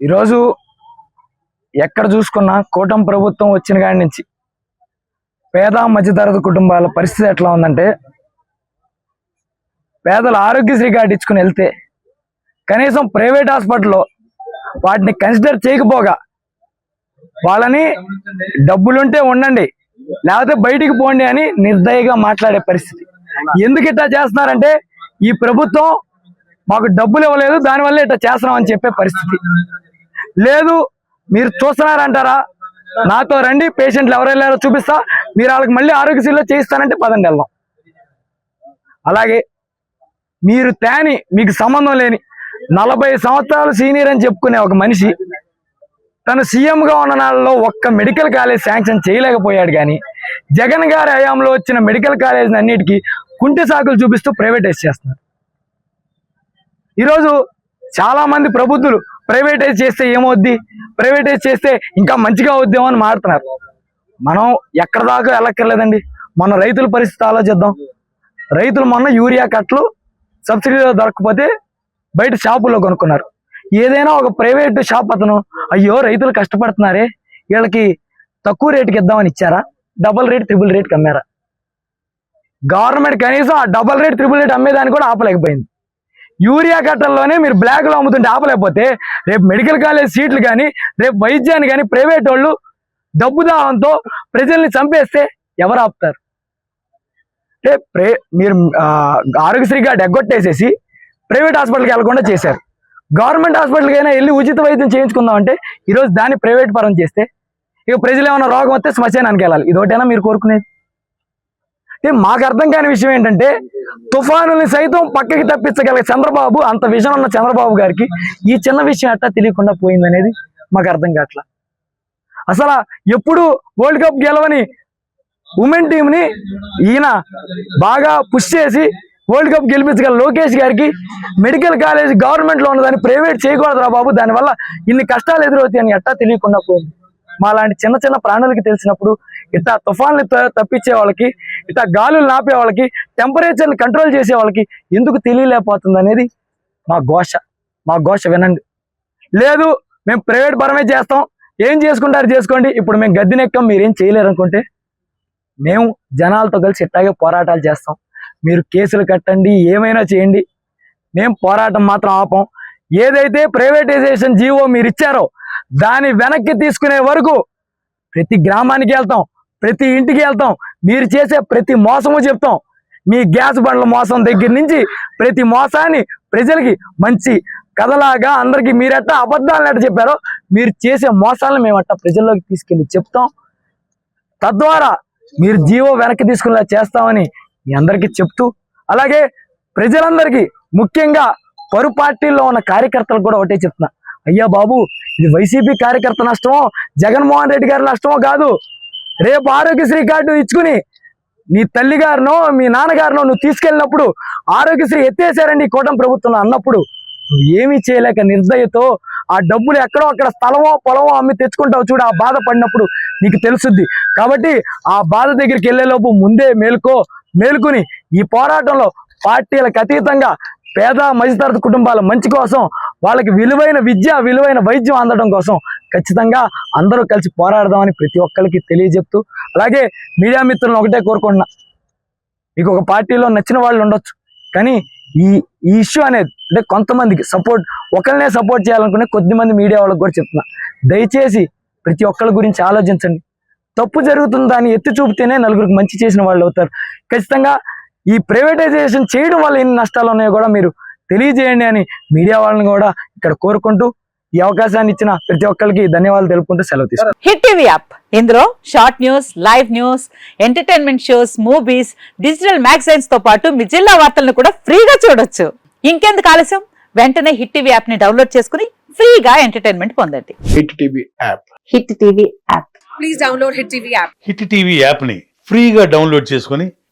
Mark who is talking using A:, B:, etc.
A: ఈరోజు ఎక్కడ చూసుకున్నా కూటమి ప్రభుత్వం వచ్చిన కాడి నుంచి పేద మధ్యతరగతి కుటుంబాల పరిస్థితి ఎట్లా ఉందంటే పేదలు ఆరోగ్యశ్రీ కార్డు ఇచ్చుకుని వెళ్తే కనీసం ప్రైవేట్ హాస్పిటల్లో వాటిని కన్సిడర్ చేయకపోగా వాళ్ళని డబ్బులుంటే ఉండండి లేకపోతే బయటికి పోండి అని నిర్దయగా మాట్లాడే పరిస్థితి. ఎందుకు ఇట్లా చేస్తున్నారంటే ఈ ప్రభుత్వం మాకు డబ్బులు ఇవ్వలేదు దానివల్ల ఇట్లా చేస్తున్నాం అని చెప్పే పరిస్థితి. లేదు మీరు చూస్తున్నారంటారా? నాతో రండి పేషెంట్లు ఎవరెళ్ళారో చూపిస్తా. మీరు వాళ్ళకి మళ్ళీ ఆరోగ్యశ్రీలో చేయిస్తానంటే పదండి వెళ్దాం. అలాగే మీరు తేని మీకు సంబంధం లేని నలభై సంవత్సరాలు సీనియర్ అని చెప్పుకునే ఒక మనిషి తను సీఎంగా ఉన్న నాళ్ళలో ఒక్క మెడికల్ కాలేజ్ శాంక్షన్ చేయలేకపోయాడు కానీ జగన్ గారి హయాంలో వచ్చిన మెడికల్ కాలేజ్ అన్నిటికీ కుంటి సాకులు చూపిస్తూ ప్రైవేటైజ్ చేస్తున్నారు. ఈరోజు చాలామంది ప్రబుద్ధులు ప్రైవేటైజ్ చేస్తే ఏమవుద్ది? ప్రైవేటైజ్ చేస్తే ఇంకా మంచిగా అవుద్దేమో అని మాడుతున్నారు మనం ఎక్కడ దాకా వెళ్ళక్కర్లేదండి. మన రైతుల పరిస్థితి ఆలోచిద్దాం. రైతులు మొన్న యూరియా కట్టలు సబ్సిడీలో దొరకకపోతే బయట షాపుల్లో కొనుక్కున్నారు. ఏదైనా ఒక ప్రైవేట్ షాప్ అతను అయ్యో రైతులు కష్టపడుతున్నారే వీళ్ళకి తక్కువ రేటుకి ఇద్దామని ఇచ్చారా? డబల్ రేట్ త్రిబుల్ రేట్కి అమ్మారా గవర్నమెంట్ కనీసం ఆ డబల్ రేట్ త్రిబుల్ రేట్ అమ్మేదాన్ని కూడా ఆపలేకపోయింది. యూరియా కట్టల్లోనే మీరు బ్లాక్లో అమ్ముతుంటే ఆపలేకపోతే రేపు మెడికల్ కాలేజ్ సీట్లు కానీ రేపు వైద్యాన్ని కానీ ప్రైవేట్ వాళ్ళు డబ్బు దాహంతో ప్రజల్ని చంపేస్తే ఎవరు ఆపుతారు? అంటే ప్రే మీరు ఆరోగ్యశ్రీ కార్డు ఎగ్గొట్టేసేసి ప్రైవేట్ హాస్పిటల్కి వెళ్ళకుండా చేశారు. గవర్నమెంట్ హాస్పిటల్కైనా అయినా వెళ్ళి ఉచిత వైద్యం చేయించుకుందాం అంటే ఈరోజు దాన్ని ప్రైవేట్ పరం చేస్తే ఇక ప్రజలు ఏమైనా రోగం వస్తే శ్మశానానికి వెళ్ళాలి. ఇదొకటైనా మీరు కోరుకునేది? మాకు అర్థం కాని విషయం ఏంటంటే తుఫానుల్ని సైతం పక్కకి తప్పించగల చంద్రబాబు అంత విజన్ ఉన్న చంద్రబాబు గారికి ఈ చిన్న విషయం అట్టా తెలియకుండా పోయిందనేది మాకు అర్థం కావట్లా. అసలు ఎప్పుడు వరల్డ్ కప్ గెలవని ఉమెన్ టీం ని ఈయన బాగా పుష్ చేసి వరల్డ్ కప్ గెలిపించగల లోకేష్ గారికి మెడికల్ కాలేజ్ గవర్నమెంట్లో ఉన్నదాన్ని ప్రైవేట్ చేయకూడదురా బాబు దానివల్ల ఇన్ని కష్టాలు ఎదురవుతాయని ఎట్టా తెలియకుండా పోయింది. మా లాంటి చిన్న చిన్న ప్రాణులకి తెలిసినప్పుడు ఇట్లా తుఫాన్లు త- తప్పించే వాళ్ళకి ఇట్లా గాలులు నాపే వాళ్ళకి టెంపరేచర్ని కంట్రోల్ చేసే వాళ్ళకి ఎందుకు తెలియలేకపోతుంది అనేది మా ఘోష. మా ఘోష వినండి. లేదు మేము ప్రైవేట్ పరమే చేస్తాం. ఏం చేసుకుంటారు చేసుకోండి. ఇప్పుడు మేము గద్దెనెక్కం మీరేం చేయలేరు అనుకుంటే మేము జనాలతో కలిసి ఇట్టాగే పోరాటాలు చేస్తాం. మీరు కేసులు కట్టండి ఏమైనా చేయండి. మేము పోరాటం మాత్రం ఆపం. ఏదైతే ప్రైవేటైజేషన్ జీవో మీరు ఇచ్చారో దాన్ని వెనక్కి తీసుకునే వరకు ప్రతి గ్రామానికి వెళ్తాం ప్రతి ఇంటికి వెళ్తాం మీరు చేసే ప్రతి మోసము చెప్తాం. మీ గ్యాస్ బండ్ల మోసం దగ్గర నుంచి ప్రతి మోసాన్ని ప్రజలకి మంచి కథలాగా అందరికీ మీరెట్టా అబద్ధాలను ఎట్ట చెప్పారో మీరు చేసే మోసాలను మేము అట్ట ప్రజల్లోకి తీసుకెళ్ళి చెప్తాం. తద్వారా మీరు జీవో వెనక్కి తీసుకునేలా చేస్తామని మీ అందరికీ చెప్తూ అలాగే ప్రజలందరికీ ముఖ్యంగా పరు పార్టీల్లో ఉన్న కార్యకర్తలు కూడా ఒకటే చెప్తున్నా. అయ్యా బాబు ఇది వైసీపీ కార్యకర్త నష్టమో జగన్మోహన్ రెడ్డి గారి నష్టమో కాదు. రేపు ఆరోగ్యశ్రీ కార్డు ఇచ్చుకుని నీ తల్లి గారినో మీ నాన్నగారినో నువ్వు తీసుకెళ్ళినప్పుడు ఆరోగ్యశ్రీ ఎత్తేసారండి కూటమి ప్రభుత్వం అన్నప్పుడు. నువ్వు ఏమీ చేయలేక నిర్దయతో ఆ డబ్బులు ఎక్కడో అక్కడ స్థలమో పొలమో అమ్మి తెచ్చుకుంటావు చూడు ఆ బాధ పడినప్పుడు నీకు తెలుసుద్ది. కాబట్టి ఆ బాధ దగ్గరికి వెళ్ళేలోపు ముందే మేలుకో మేల్కొని ఈ పోరాటంలో పార్టీలకు అతీతంగా పేద మధ్యతరగతి కుటుంబాల మంచి కోసం వాళ్ళకి విలువైన విద్య విలువైన వైద్యం అందడం కోసం ఖచ్చితంగా అందరూ కలిసి పోరాడదామని ప్రతి ఒక్కరికి తెలియజెప్తూ అలాగే మీడియా మిత్రులను ఒకటే కోరుకుంటున్నా. మీకు ఒక పార్టీలో నచ్చిన వాళ్ళు ఉండొచ్చు కానీ ఈ ఈ ఇష్యూ అనేది అంటే కొంతమందికి సపోర్ట్ ఒకరినే సపోర్ట్ చేయాలనుకునే కొద్ది మంది మీడియా వాళ్ళకి కూడా చెప్తున్నా. దయచేసి ప్రతి ఒక్కరి గురించి ఆలోచించండి. తప్పు జరుగుతుంది దాన్ని ఎత్తి చూపితేనే నలుగురికి మంచి చేసిన వాళ్ళు అవుతారు. ఖచ్చితంగా ఈ ప్రైవేటైజేషన్ చేయడం వల్ల ఎన్ని నష్టాలు ఉన్నాయో కూడా మీరు తెలియజేయండి అని మీడియా వాళ్ళని కూడా ఇక్కడ కోరుకుంటూ ఈ అవకాశాన్ని ఇచ్చిన ప్రతి ఒక్కరికి ధన్యవాదాలు తెలుపుకుంటూ సెలవు తీసుకుంటాను
B: హిట్ టీవీ యాప్. ఇందులో short news live news entertainment shows movies digital మ్యాగజైన్స్తో పాటు మీ జిల్లా వార్తలను కూడా ఫ్రీగా చూడొచ్చు. ఇంకెందుకు ఆలస్యం? వెంటనే హిట్ టీవీ యాప్ని డౌన్లోడ్ చేసుకుని ఫ్రీగా ఎంటర్టైన్మెంట్ పొందండి.
C: Hit TV app.
B: Hit TV app.
D: Please download Hit TV app.
E: Hit TV యాప్ని ఫ్రీగా డౌన్లోడ్ చేసుకొని